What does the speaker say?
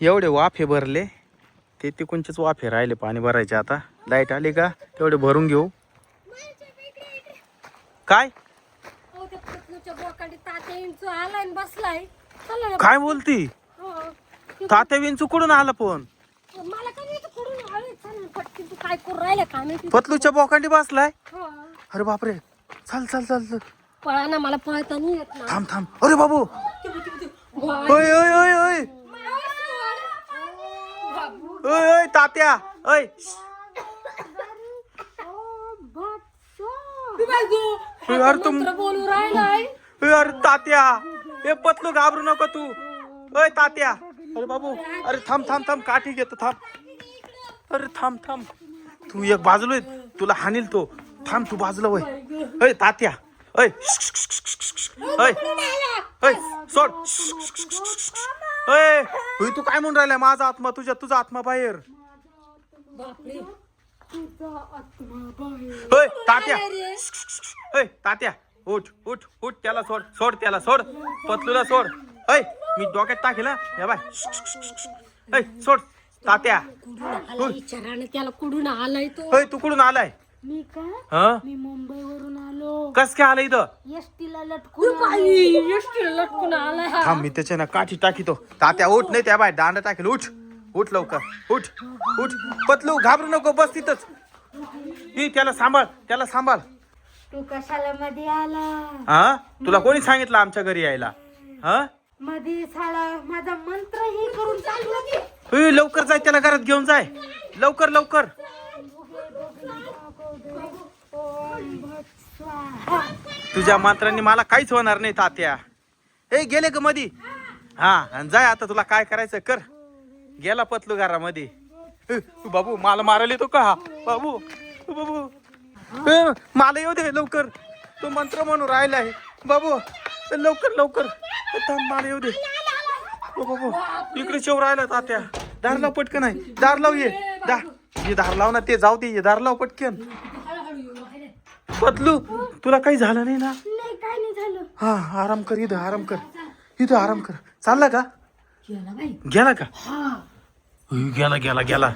एवढे वाफे भरले ते तिकडचेच वाफे राहिले पाणी भरायचे आता. लाइट आली का? तेवढे भरून घेऊ. काय. काय बोलती? हो. तात्या विंचू कुठून आला पण? मला काय माहिती कुठून आले चल ना, पटकन तू काय करू राहिला काय माहिती पतलूच्या बोकांडी बसलाय? हो. अरे बापरे. चल चल चल चल. पळा ना मला पळता नाही थांब थांब. अरे बाबू. ओय ओय ओय ओय. ओय ओय तात्या ओय. अरे तुम मंत्र बोलू राहिलाय. ओय, अरे तात्या हे पतलू घाबरू नको तू. ओय तात्या. अरे बाबू अरे थांब थांब थांब काठी घेतो थांब. अरे थांब थांब. तू एक बाजूला तुला हानील तो. थांब तू बाजूला वय. ओय तात्या ओय. ओय ओय सोड. ओय ओय, तू काय म्हणून राहिलाय? माझा आत्मा तुझ्या तुझा आत्मा बाहेर. बापरे. तुझा आत्मा बाहेर. होय तात्या? होय तात्या. उठ उठ उठ त्याला सोड सोड त्याला सोड. पतलूला सोड. होय मी डोक्यात टाकेल हा. बाय. होय सोड तात्या. कुठून आलाय? विचाराने त्याला कुठून आलाय तो? होय तू कुठून आलाय? मी का? ह? मी मुंबईवरून आलो कस काय आलं इथं? एसटीला लटकून एसटीला लटकून आलाय हा. थांब मी त्याच्या ना काठी टाकीतो. तात्या उठ नाही त्या बाय दांडा टाकेल. उठ उठ लवकर. उठ उठ. पतलू घाबरू नको बस तिथंच ही त्याला सांभाळ त्याला सांभाळ. तू कशाला मध्ये आला? हा? तुला कोणी सांगितलं आमच्या घरी यायला? हा? मध्ये साला माझा मंत्र हे करून लवकर जाय त्याला घरात घेऊन जाय. लवकर लवकर. तुझ्या मंत्रांनी मला काहीच होणार नाही तात्या. ए गेले का मधी. हा आणि जाय आता तुला काय करायचं कर. गेला पतलू घरामध्ये. बाबू मला मारायला येतो का? हा? बाबू. बाबू मला येऊ दे लवकर. तो मंत्र म्हणून राहिलाय बाबू लवकर लवकर. थांब मला येऊ दे. ओ बाबू इकडे शेव राहिला तात्या. दार लाव पटकन आहे. दार लाव ये. दार ये दार लाव ना ते जाऊ दे ये दार लाव पटकन. पतलू तुला काही झालं नाही ना? नाही काय नाही झालं. हा आराम कर इथं आराम कर. इथं आराम कर. चालला का? गेला गेला का? हा. गेला गेला गेला.